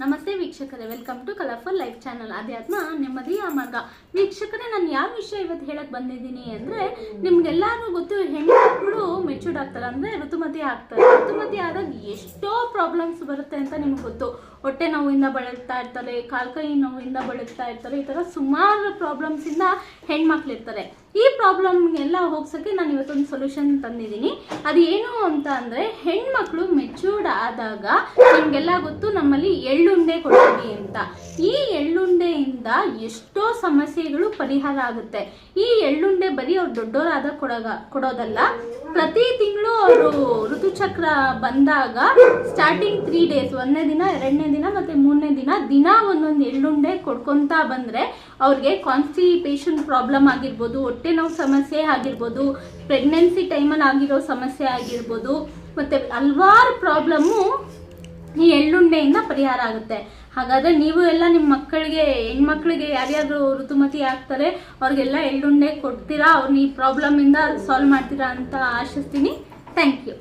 ನಮಸ್ತೆ ವೀಕ್ಷಕರೇ welcome to colourful life channel ಅಧ್ಯಾತ್ಮ ನೆಮ್ಮದಿಯ ಮಾರ್ಗ. ವೀಕ್ಷಕರೇ, ನಾನು ಯಾವ ವಿಷಯ ಇವತ್ತು ಹೇಳಕ್ ಬಂದಿದ್ದೀನಿ ಅಂದ್ರೆ ನಿಮ್ಗೆಲ್ಲಾರು ಗೊತ್ತು, ಹೆಣ್ಮಕ್ಳು ಮೆಚೂರ್ಡ್ ಆಗ್ತಾರೆ ಅಂದ್ರೆ ಋತುಮತಿ ಆಗ್ತಾರೆ. ಋತುಮತಿ ಆದಾಗ ಎಷ್ಟೋ ಪ್ರಾಬ್ಲಮ್ಸ್ ಬರುತ್ತೆ ಅಂತ ನಿಮ್ಗೆ ಗೊತ್ತು. ಹೊಟ್ಟೆ ನೋವಿಂದ ಬಳಲ್ತಾ ಇರ್ತಾರೆ, ಕಾಲ್ಕೈ ನೋವಿಂದ ಬಳಲ್ತಾ ಇರ್ತಾರೆ, ಈ ಥರ ಸುಮಾರು ಪ್ರಾಬ್ಲಮ್ಸ್ ಇಂದ ಹೆಣ್ಮಕ್ಳು ಇರ್ತಾರೆ. ಈ ಪ್ರಾಬ್ಲಮ್ ಎಲ್ಲ ಹೋಗ್ಸಕ್ಕೆ ನಾನು ಇವತ್ತೊಂದು ಸೊಲ್ಯೂಷನ್ ತಂದಿದ್ದೀನಿ. ಅದು ಏನು ಅಂತ ಅಂದ್ರೆ, ಹೆಣ್ಮಕ್ಳು ಮೆಚೂರ್ಡ್ ಆದಾಗ ನಿಮ್ಗೆಲ್ಲ ಗೊತ್ತು, ನಮ್ಮಲ್ಲಿ ಎಳ್ಳುಂಡೆ ಕೊಡ್ತೀವಿ ಅಂತ. ಈ ಎಳ್ಳುಂಡೆಯಿಂದ ಎಷ್ಟೋ ಸಮಸ್ಯೆಗಳು ಪರಿಹಾರ ಆಗುತ್ತೆ. ಈ ಎಳ್ಳುಂಡೆ ಬರೀ ಅವ್ರು ದೊಡ್ಡವರಾದ ಕೊಡಗ, ಕೊಡೋದಲ್ಲ. ಪ್ರತಿ ತಿಂಗಳು ಅವರು ಋತುಚಕ್ರ ಬಂದಾಗ ಸ್ಟಾರ್ಟಿಂಗ್ ತ್ರೀ ಡೇಸ್ ಒಂದನೇ ದಿನ, ಎರಡನೇ ದಿನ ಮತ್ತೆ ಮೂರನೇ ದಿನ ದಿನ ಒಂದೊಂದು ಎಳ್ಳುಂಡೆ ಕೊಡ್ಕೊತಾ ಬಂದ್ರೆ ಅವ್ರಿಗೆ ಕಾನ್ಸ್ಟಿಪೇಷನ್ ಪ್ರಾಬ್ಲಮ್ ಆಗಿರ್ಬೋದು, ಹೊಟ್ಟೆ ನೋವು ಸಮಸ್ಯೆ ಆಗಿರ್ಬೋದು ಪ್ರೆಗ್ನೆನ್ಸಿ ಟೈಮಲ್ಲಿ ಆಗಿರೋ ಸಮಸ್ಯೆ ಆಗಿರ್ಬೋದು, ಮತ್ತೆ ಹಲ್ವಾರು ಪ್ರಾಬ್ಲಮ್ಮು ಈ ಎಳ್ಳುಂಡೆಯಿಂದ ಪರಿಹಾರ ಆಗುತ್ತೆ. ಹಾಗಾದ್ರೆ ನೀವು ಎಲ್ಲ ನಿಮ್ಮ ಮಕ್ಕಳಿಗೆ, ಹೆಣ್ಮಕ್ಳಿಗೆ ಯಾರ್ಯಾರು ಋತುಮತಿ ಆಗ್ತಾರೆ, ಅವ್ರಿಗೆಲ್ಲ ಎಳ್ಳುಂಡೆ ಕೊಡ್ತೀರಾ? ಅವ್ರನ್ನ ಈ ಪ್ರಾಬ್ಲಮ್ ಇಂದ ಸಾಲ್ವ್ ಮಾಡ್ತೀರಾ ಅಂತ ಆಶಿಸ್ತೀನಿ. Thank you